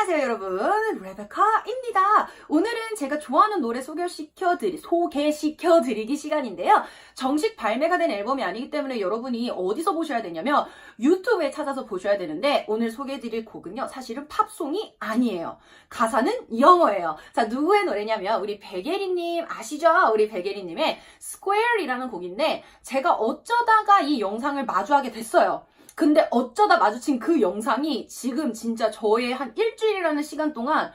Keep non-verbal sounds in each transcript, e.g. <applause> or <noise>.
안녕하세요 여러분. 레베카입니다. 오늘은 제가 좋아하는 노래 소개시켜드리, 소개시켜드리기 시간인데요. 정식 발매가 된 앨범이 아니기 때문에 여러분이 어디서 보셔야 되냐면 유튜브에 찾아서 보셔야 되는데 오늘 소개해드릴 곡은요 사실은 팝송이 아니에요. 가사는 영어예요. 자 누구의 노래냐면 우리 백예리님 아시죠? 우리 백예리님의 Square이라는 곡인데 제가 어쩌다가 이 영상을 마주하게 됐어요 근데 어쩌다 마주친 그 영상이 지금 진짜 저의 한 일주일이라는 시간 동안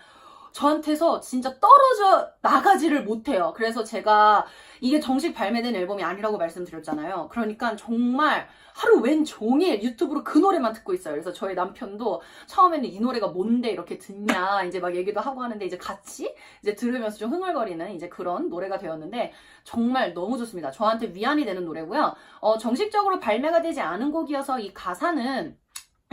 저한테서 진짜 떨어져 나가지를 못해요. 그래서 제가 이게 정식 발매된 앨범이 아니라고 말씀드렸잖아요. 그러니까 정말 하루 웬 종일 유튜브로 그 노래만 듣고 있어요. 그래서 저희 남편도 처음에는 이 노래가 뭔데 이렇게 듣냐 이제 막 얘기도 하고 하는데 이제 같이 이제 들으면서 좀 흥얼거리는 이제 그런 노래가 되었는데 정말 너무 좋습니다. 저한테 위안이 되는 노래고요. 어, 정식적으로 발매가 되지 않은 곡이어서 이 가사는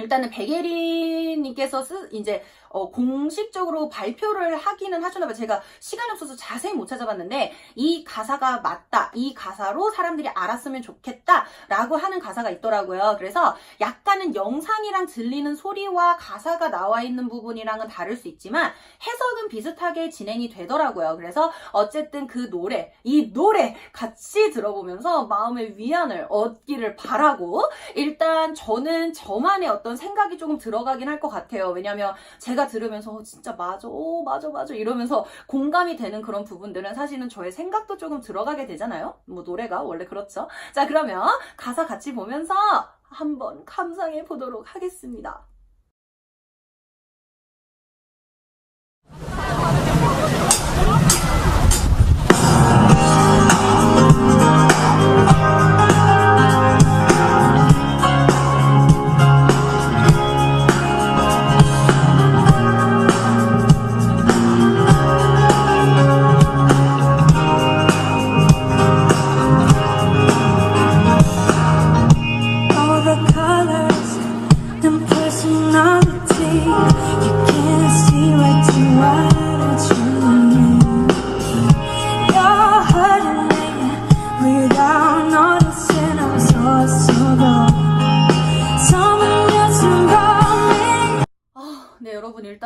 일단은 백예린님께서 쓰, 이제, 어, 공식적으로 발표를 하기는 하셨나 봐요. 제가 시간이 없어서 자세히 못 찾아봤는데, 이 가사가 맞다. 이 가사로 사람들이 알았으면 좋겠다. 라고 하는 가사가 있더라고요. 그래서 약간은 영상이랑 들리는 소리와 가사가 나와 있는 부분이랑은 다를 수 있지만, 해석은 비슷하게 진행이 되더라고요. 그래서 어쨌든 그 노래, 이 노래 같이 들어보면서 마음의 위안을 얻기를 바라고, 일단 저는 저만의 어떤 생각이 조금 들어가긴 할 것 같아요. 왜냐면 제가 들으면서 어, 진짜 맞아, 오, 맞아, 맞아 이러면서 공감이 되는 그런 부분들은 사실은 저의 생각도 조금 들어가게 되잖아요. 뭐 노래가 원래 그렇죠. 자, 그러면 가사 같이 보면서 한번 감상해 보도록 하겠습니다.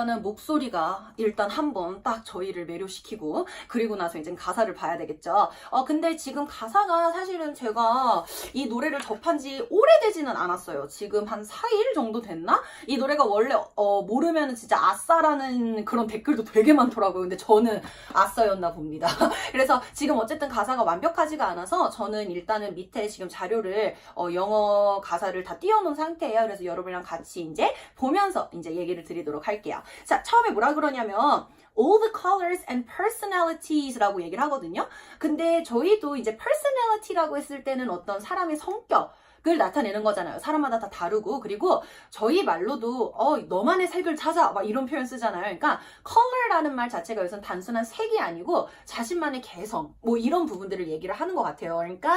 일단은 목소리가 일단 한번 딱 저희를 매료시키고, 그리고 나서 이제 가사를 봐야 되겠죠. 어, 근데 지금 가사가 사실은 제가 이 노래를 접한 지 오래되지는 않았어요. 지금 한 4일 정도 됐나? 이 노래가 원래, 어, 모르면 진짜 아싸라는 그런 댓글도 되게 많더라고요. 근데 저는 아싸였나 봅니다. <laughs> 그래서 지금 어쨌든 가사가 완벽하지가 않아서 저는 일단은 밑에 지금 자료를, 어, 영어 가사를 다 띄워놓은 상태예요. 그래서 여러분이랑 같이 이제 보면서 이제 얘기를 드리도록 할게요. 자, 처음에 뭐라 그러냐면 all the colors and personalities라고 얘기를 하거든요. 근데 저희도 이제 personality라고 했을 때는 어떤 사람의 성격 을 나타내는 거잖아요. 사람마다 다 다르고 그리고 저희 말로도 어 너만의 색을 찾아 막 이런 표현 쓰잖아요. 그러니까 color라는 말 자체가 여기서 단순한 색이 아니고 자신만의 개성 뭐 이런 부분들을 얘기를 하는 것 같아요. 그러니까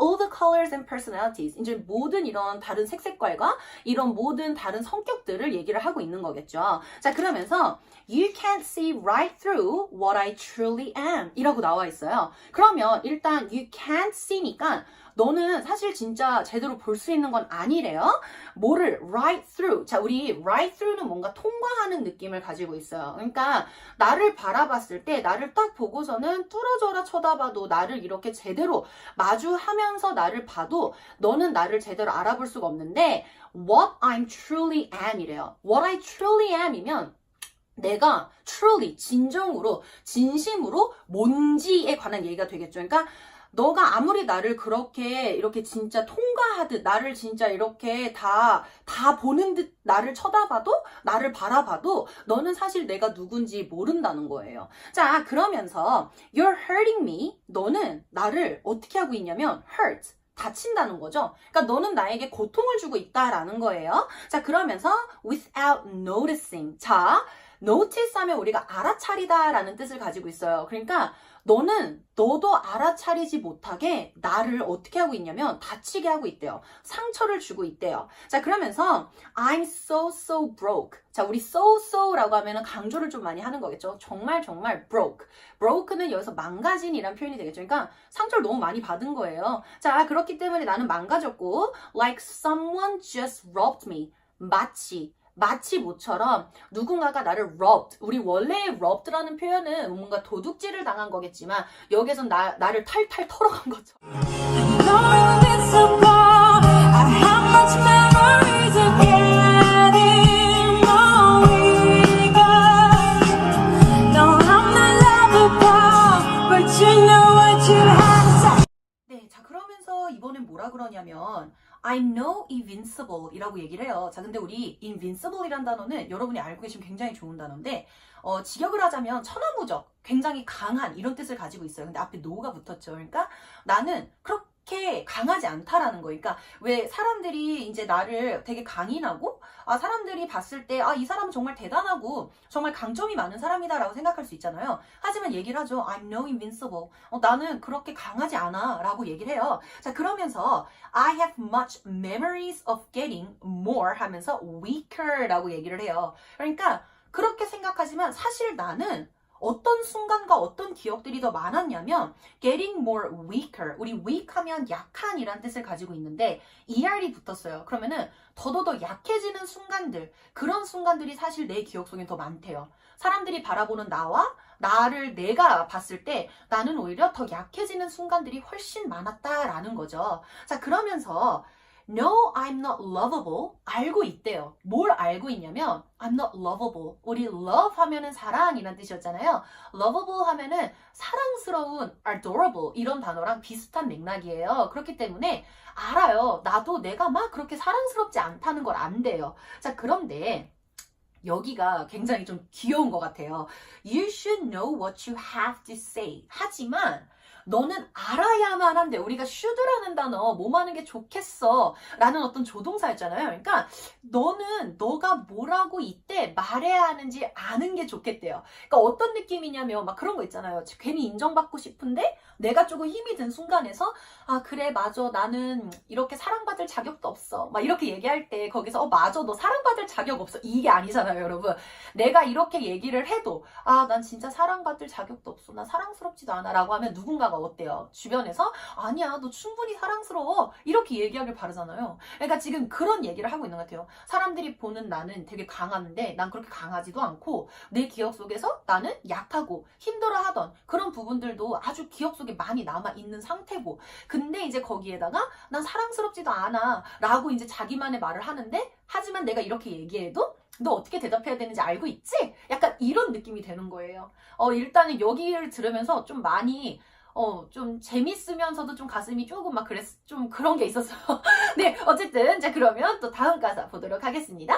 all the colors and personalities 이제 모든 이런 다른 색색깔과 이런 모든 다른 성격들을 얘기를 하고 있는 거겠죠. 자 그러면서 you can't see right through what I truly am 이라고 나와 있어요. 그러면 일단 you can't see니까 너는 사실 진짜 제대로 볼 수 있는 건 아니래요. 뭐를 right through. 자, 우리 right through는 뭔가 통과하는 느낌을 가지고 있어요. 그러니까 나를 바라봤을 때 나를 딱 보고서는 뚫어져라 쳐다봐도 나를 이렇게 제대로 마주하면서 나를 봐도 너는 나를 제대로 알아볼 수가 없는데 what I'm truly am 이래요. what I truly am이면 내가 truly 진정으로 진심으로 뭔지에 관한 얘기가 되겠죠. 그러니까 너가 아무리 나를 그렇게 이렇게 진짜 통과하듯 나를 진짜 이렇게 다 다 보는 듯 나를 쳐다봐도 나를 바라봐도 너는 사실 내가 누군지 모른다는 거예요. 자, 그러면서 you're hurting me. 너는 나를 어떻게 하고 있냐면 hurt 다친다는 거죠. 그러니까 너는 나에게 고통을 주고 있다라는 거예요. 자, 그러면서 without noticing. 자, notice 하면 우리가 알아차리다라는 뜻을 가지고 있어요. 그러니까 너는 너도 알아차리지 못하게 나를 어떻게 하고 있냐면 다치게 하고 있대요. 상처를 주고 있대요. 자, 그러면서 I'm so so broke. 자, 우리 so so라고 하면은 강조를 좀 많이 하는 거겠죠. 정말 정말 broke. broke는 여기서 망가진이란 표현이 되겠죠. 그러니까 상처를 너무 많이 받은 거예요. 자, 그렇기 때문에 나는 망가졌고 like someone just robbed me. 마치 마치 모처럼 누군가가 나를 robbed, 우리 원래의 robbed라는 표현은 뭔가 도둑질을 당한 거겠지만 여기선 나, 나를 탈탈 털어간 거죠. 이번엔 뭐라 그러냐면 I'm no invincible 이라고 얘기를 해요. 자 근데 우리 invincible 이란 단어는 여러분이 알고 계시면 굉장히 좋은 단어인데 어, 직역을 하자면 천하무적, 굉장히 강한 이런 뜻을 가지고 있어요. 근데 앞에 no가 붙었죠. 그러니까 나는 그렇게 강하지 않다라는 거예요. 그러니까 왜 사람들이 이제 나를 되게 강인하고 아 사람들이 봤을 때 아 이 사람은 정말 대단하고 정말 강점이 많은 사람이다라고 생각할 수 있잖아요. 하지만 얘기를 하죠. I'm no invincible. 어, 나는 그렇게 강하지 않아 라고 얘기를 해요. 자, 그러면서 I have much memories of getting more 하면서 weaker 라고 얘기를 해요. 그러니까 그렇게 생각하지만 사실 나는 어떤 순간과 어떤 기억들이 더 많았냐면 getting more weaker. 우리 weak 하면 약한이란 뜻을 가지고 있는데 er이 붙었어요. 그러면은 더더더 약해지는 순간들, 그런 순간들이 사실 내 기억 속엔 더 많대요. 사람들이 바라보는 나와 나를 내가 봤을 때 나는 오히려 더 약해지는 순간들이 훨씬 많았다라는 거죠. 자, 그러면서 No, I'm not lovable. 알고 있대요. 뭘 알고 있냐면 I'm not lovable. 우리 love 하면은 사랑이란 뜻이었잖아요. lovable 하면은 사랑스러운, adorable 이런 단어랑 비슷한 맥락이에요. 그렇기 때문에 알아요. 나도 내가 막 그렇게 사랑스럽지 않다는 걸 안돼요. 자, 그런데 여기가 굉장히 좀 귀여운 것 같아요. You should know what you have to say. 하지만 너는 알아야만 한데 우리가 should라는 단어 몸 하는 게 좋겠어 라는 어떤 조동사였잖아요. 그러니까 너는 너가 뭐라고 이때 말해야 하는지 아는 게 좋겠대요. 그러니까 어떤 느낌이냐면 막 그런 거 있잖아요. 괜히 인정받고 싶은데 내가 조금 힘이 든 순간에서 아 그래 맞아 나는 이렇게 사랑받을 자격도 없어 막 이렇게 얘기할 때 거기서 어 맞아 너 사랑받을 자격 없어 이게 아니잖아요 여러분 내가 이렇게 얘기를 해도 아 난 진짜 사랑받을 자격도 없어 난 사랑스럽지도 않아 라고 하면 누군가 가 어때요? 주변에서 아니야 너 충분히 사랑스러워. 이렇게 얘기하길 바라잖아요. 그러니까 지금 그런 얘기를 하고 있는 것 같아요. 사람들이 보는 나는 되게 강한데 난 그렇게 강하지도 않고 내 기억 속에서 나는 약하고 힘들어하던 그런 부분들도 아주 기억 속에 많이 남아 있는 상태고. 근데 이제 거기에다가 난 사랑스럽지도 않아 라고 이제 자기만의 말을 하는데 하지만 내가 이렇게 얘기해도 너 어떻게 대답해야 되는지 알고 있지? 약간 이런 느낌이 되는 거예요. 어, 일단은 여기를 들으면서 좀 많이 어, 좀 재밌으면서도 좀 가슴이 조금 막 그랬, 좀 그런 게 있었어요. <laughs> 네, 어쨌든, 자, 그러면 또 다음 가사 보도록 하겠습니다.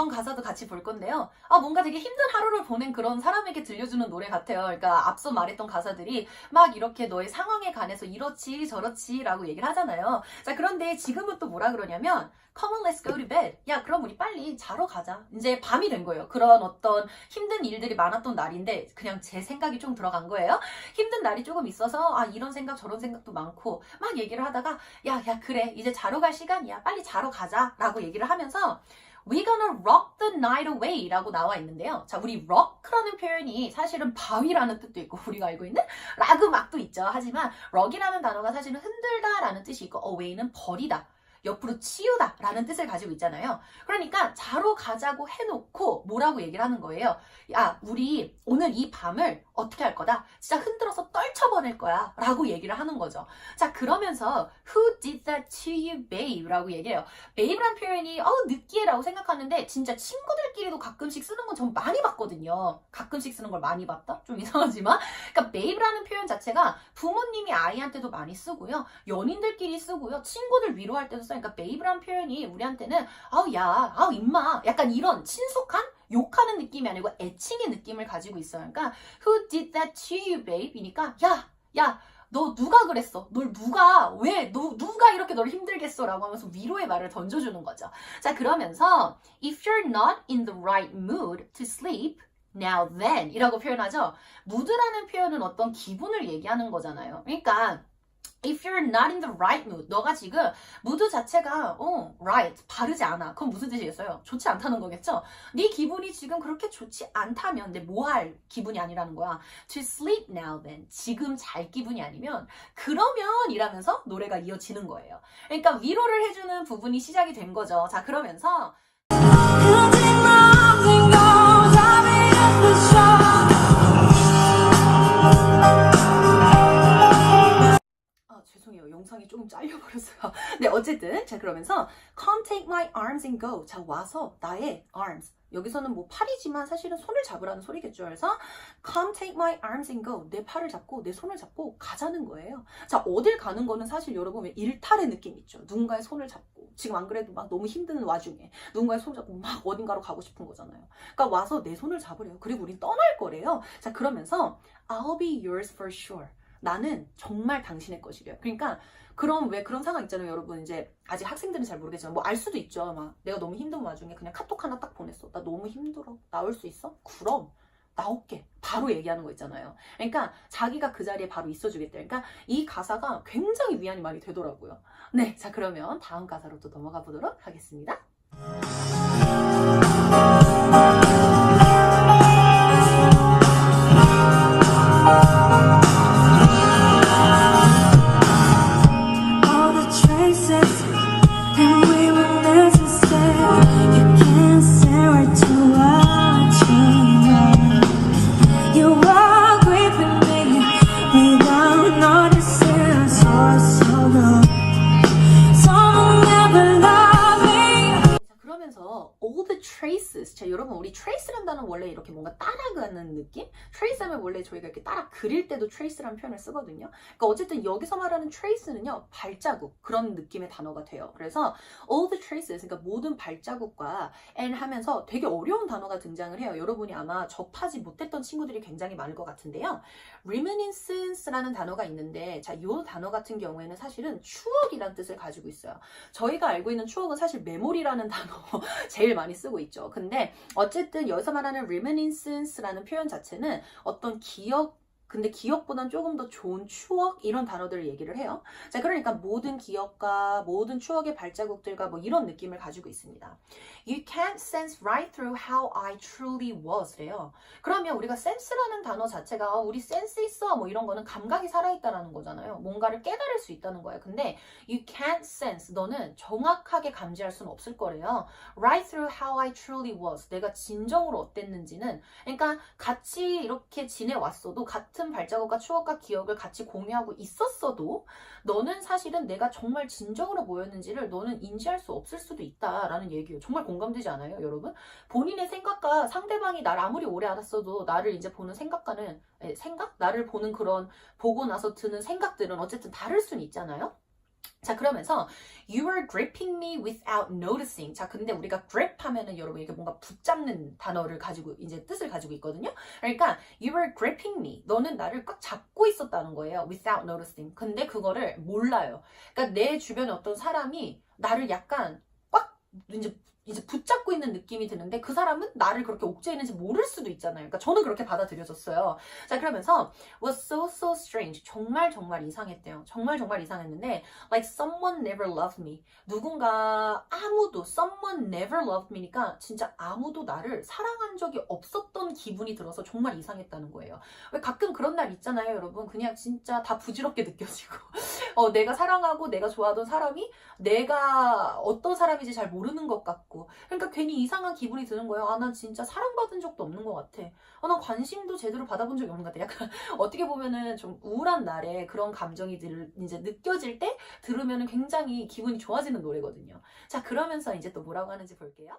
이번 가사도 같이 볼 건데요. 아, 뭔가 되게 힘든 하루를 보낸 그런 사람에게 들려주는 노래 같아요. 그러니까 앞서 말했던 가사들이 막 이렇게 너의 상황에 관해서 이렇지 저렇지 라고 얘기를 하잖아요. 자, 그런데 지금은 또 뭐라 그러냐면 Come on, let's go to bed. 야, 그럼 우리 빨리 자러 가자. 이제 밤이 된 거예요. 그런 어떤 힘든 일들이 많았던 날인데 그냥 제 생각이 좀 들어간 거예요. 힘든 날이 조금 있어서 아, 이런 생각 저런 생각도 많고 막 얘기를 하다가 야, 야, 그래. 이제 자러 갈 시간이야. 빨리 자러 가자. 라고 얘기를 하면서 We gonna rock the night away 라고 나와 있는데요. 자, 우리 rock라는 표현이 사실은 바위라는 뜻도 있고, <laughs> 우리가 알고 있는 락 음악도 있죠. 하지만 rock이라는 단어가 사실은 흔들다 라는 뜻이 있고, away는 버리다. 옆으로 치우다 라는 뜻을 가지고 있잖아요. 그러니까 자러 가자고 해놓고 뭐라고 얘기를 하는 거예요. 야, 우리 오늘 이 밤을 어떻게 할 거다? 진짜 흔들어서 떨쳐버릴 거야. 라고 얘기를 하는 거죠. 자, 그러면서 Who did that to you, babe? 라고 얘기해요. babe란 표현이 어 느끼해 라고 생각하는데 진짜 친구들끼리도 가끔씩 쓰는 건 전 많이 봤거든요. 가끔씩 쓰는 걸 많이 봤다? 좀 <laughs> 이상하지만 그러니까 babe라는 표현 자체가 부모님이 아이한테도 많이 쓰고요. 연인들끼리 쓰고요. 친구들 위로할 때도 써요. 그러니까 babe란 표현이 우리한테는 아우 야, 아우 임마 약간 이런 친숙한 욕하는 느낌이 아니고 애칭의 느낌을 가지고 있어요. 그러니까 Who did that to you, babe? 이니까 야, 야, 너 누가 그랬어? 널 누가 왜 너, 누가 이렇게 널 힘들겠어? 라고 하면서 위로의 말을 던져주는 거죠. 자 그러면서 If you're not in the right mood to sleep now then 이라고 표현하죠. mood라는 표현은 어떤 기분을 얘기하는 거잖아요. 그러니까 If you're not in the right mood, 너가 지금 무드 자체가 어, right, 바르지 않아. 그건 무슨 뜻이겠어요? 좋지 않다는 거겠죠? 네 기분이 지금 그렇게 좋지 않다면 근데 뭐할 기분이 아니라는 거야. To sleep now then. 지금 잘 기분이 아니면 그러면 이라면서 노래가 이어지는 거예요. 그러니까 위로를 해주는 부분이 시작이 된 거죠. 자, 그러면서 영상이 조금 잘려버렸어요. <laughs> 네, 어쨌든. 자, 그러면서, come take my arms and go. 자, 와서 나의 arms. 여기서는 뭐 팔이지만 사실은 손을 잡으라는 소리겠죠. 그래서, come take my arms and go. 내 팔을 잡고, 내 손을 잡고 가자는 거예요. 자, 어딜 가는 거는 사실 여러분 왜 일탈의 느낌 있죠. 누군가의 손을 잡고, 지금 안 그래도 막 너무 힘든 와중에, 누군가의 손을 잡고 막 어딘가로 가고 싶은 거잖아요. 그러니까 와서 내 손을 잡으래요. 그리고 우린 떠날 거래요. 자, 그러면서, I'll be yours for sure. 나는 정말 당신의 것이래요. 그러니까 그럼 왜 그런 상황 있잖아요, 여러분. 이제 아직 학생들은 잘 모르겠지만 뭐 알 수도 있죠. 막 내가 너무 힘든 와중에 그냥 카톡 하나 딱 보냈어. 나 너무 힘들어. 나올 수 있어? 그럼 나올게. 바로 얘기하는 거 있잖아요. 그러니까 자기가 그 자리에 바로 있어주겠다. 그러니까 이 가사가 굉장히 위안이 많이 되더라고요. 네, 자 그러면 다음 가사로 또 넘어가 보도록 하겠습니다. Trace라는 표현을 쓰거든요. 그러니까 어쨌든 여기서 말하는 trace는요 발자국 그런 느낌의 단어가 돼요. 그래서 all the traces, 그러니까 모든 발자국과 and 하면서 되게 어려운 단어가 등장을 해요. 여러분이 아마 접하지 못했던 친구들이 굉장히 많을 것 같은데요. reminiscence라는 단어가 있는데, 자, 이 단어 같은 경우에는 사실은 추억이라는 뜻을 가지고 있어요. 저희가 알고 있는 추억은 사실 메모리라는 단어 <laughs> 제일 많이 쓰고 있죠. 근데 어쨌든 여기서 말하는 reminiscence라는 표현 자체는 어떤 기억 근데 기억보단 조금 더 좋은 추억 이런 단어들을 얘기를 해요. 자, 그러니까 모든 기억과 모든 추억의 발자국들과 뭐 이런 느낌을 가지고 있습니다. You can't sense right through how I truly was래요. 그러면 우리가 센스라는 단어 자체가 어, 우리 센스 있어 뭐 이런 거는 감각이 살아있다라는 거잖아요. 뭔가를 깨달을 수 있다는 거예요. 근데 you can't sense 너는 정확하게 감지할 수는 없을 거래요. Right through how I truly was 내가 진정으로 어땠는지는 그러니까 같이 이렇게 지내왔어도 같은 발자국과 추억과 기억을 같이 공유하고 있었어도 너는 사실은 내가 정말 진정으로 보였는지를 너는 인지할 수 없을 수도 있다라는 얘기예요. 정말 공감되지 않아요, 여러분? 본인의 생각과 상대방이 나를 아무리 오래 알았어도 나를 이제 보는 생각과는 에, 생각? 나를 보는 그런 보고 나서 드는 생각들은 어쨌든 다를 수는 있잖아요. 자 그러면서 you were gripping me without noticing. 자 근데 우리가 grip 하면은 여러분 이게 뭔가 붙잡는 단어를 가지고 이제 뜻을 가지고 있거든요. 그러니까 you were gripping me. 너는 나를 꽉 잡고 있었다는 거예요. without noticing. 근데 그거를 몰라요. 그러니까 내 주변에 어떤 사람이 나를 약간 꽉 이제 이제 붙잡고 있는 느낌이 드는데 그 사람은 나를 그렇게 옥죄했는지 모를 수도 있잖아요. 그러니까 저는 그렇게 받아들여졌어요. 자 그러면서 was so so strange. 정말 정말 이상했대요. 정말 정말 이상했는데 like someone never loved me. 누군가 아무도 someone never loved me니까 진짜 아무도 나를 사랑한 적이 없었던 기분이 들어서 정말 이상했다는 거예요. 왜 가끔 그런 날 있잖아요, 여러분. 그냥 진짜 다 부질없게 느껴지고 어, 내가 사랑하고 내가 좋아하던 사람이 내가 어떤 사람인지 잘 모르는 것 같고 그러니까 괜히 이상한 기분이 드는 거예요. 아, 난 진짜 사랑받은 적도 없는 것 같아. 아, 난 관심도 제대로 받아본 적이 없는 것 같아. 약간 <laughs> 어떻게 보면은 좀 우울한 날에 그런 감정이 들, 이제 느껴질 때 들으면은 굉장히 기분이 좋아지는 노래거든요. 자, 그러면서 이제 또 뭐라고 하는지 볼게요.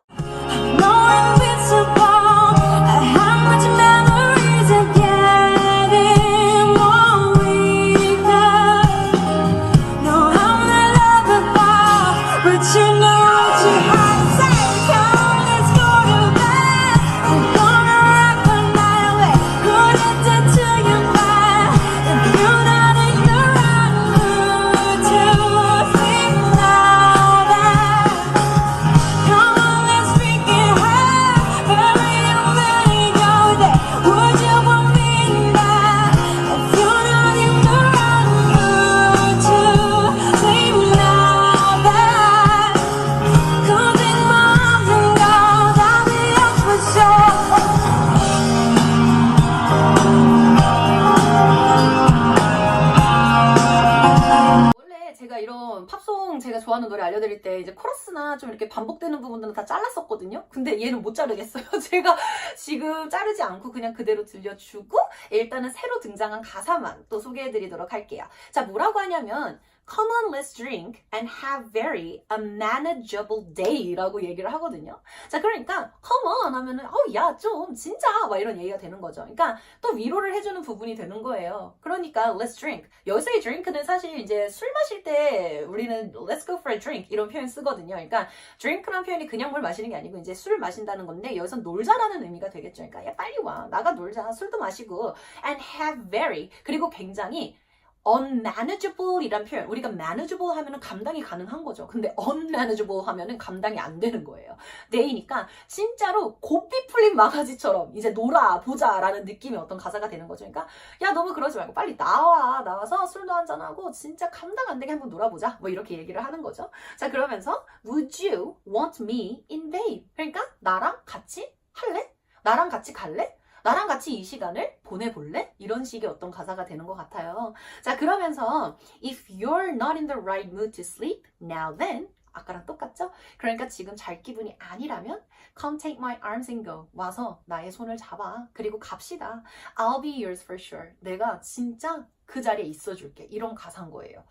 제가 이런 팝송 제가 좋아하는 노래 알려드릴 때 이제 코러스나 좀 이렇게 반복되는 부분들은 다 잘랐었거든요. 근데 얘는 못 자르겠어요. <laughs> 제가 지금 자르지 않고 그냥 그대로 들려주고 일단은 새로 등장한 가사만 또 소개해드리도록 할게요. 자, 뭐라고 하냐면 Come on, let's drink and have very unmanageable day라고 얘기를 하거든요. 자, 그러니까 come on 하면은 어우 야좀 진짜 막 이런 얘기가 되는 거죠. 그러니까 또 위로를 해주는 부분이 되는 거예요. 그러니까 let's drink. 여기서의 drink는 사실 이제 술 마실 때 우리는 let's go for a drink 이런 표현 쓰거든요. 그러니까 drink라는 표현이 그냥 뭘 마시는 게 아니고 이제 술을 마신다는 건데 여기서 놀자라는 의미가 되겠죠. 그러니까 야 빨리 와 나가 놀자 술도 마시고 and have very 그리고 굉장히 unmanageable 이란 표현 우리가 manageable 하면은 감당이 가능한 거죠. 근데 unmanageable 하면은 감당이 안 되는 거예요. 데이니까 진짜로 고삐 풀린 망아지처럼 이제 놀아 보자 라는 느낌의 어떤 가사가 되는 거죠. 그러니까 야 너무 그러지 말고 빨리 나와. 나와서 술도 한잔하고 진짜 감당 안 되게 한번 놀아보자. 뭐 이렇게 얘기를 하는 거죠. 자 그러면서 would you want me in babe? 그러니까 나랑 같이 할래? 나랑 같이 갈래? 나랑 같이 이 시간을 보내볼래? 이런 식의 어떤 가사가 되는 것 같아요. 자, 그러면서 if you're not in the right mood to sleep, now then. 아까랑 똑같죠? 그러니까 지금 잘 기분이 아니라면 come take my arms and go. 와서 나의 손을 잡아. 그리고 갑시다. I'll be yours for sure. 내가 진짜 그 자리에 있어줄게. 이런 가사인 거예요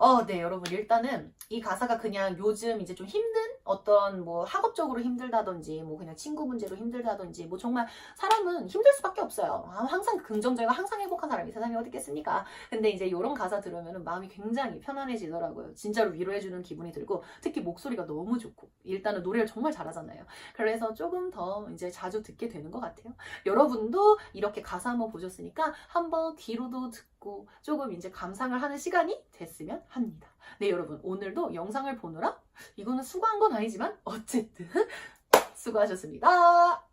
어, 네, 여러분. 일단은 이 가사가 그냥 요즘 이제 좀 힘든 어떤 뭐 학업적으로 힘들다든지 뭐 그냥 친구 문제로 힘들다든지 뭐 정말 사람은 힘들 수밖에 없어요. 아, 항상 긍정적이고 항상 행복한 사람이 세상에 어디 있겠습니까? 근데 이제 이런 가사 들으면 마음이 굉장히 편안해지더라고요. 진짜로 위로해주는 기분이 들고 특히 목소리가 너무 좋고 일단은 노래를 정말 잘하잖아요. 그래서 조금 더 이제 자주 듣게 되는 것 같아요. 여러분도 이렇게 가사 한번 보셨으니까 한번 귀로도 듣고 조금 이제 감상을 하는 시간이 됐으면 합니다. 네, 여러분. 오늘도 영상을 보느라 이거는 수고한 건 아니지만 어쨌든 <laughs> 수고하셨습니다.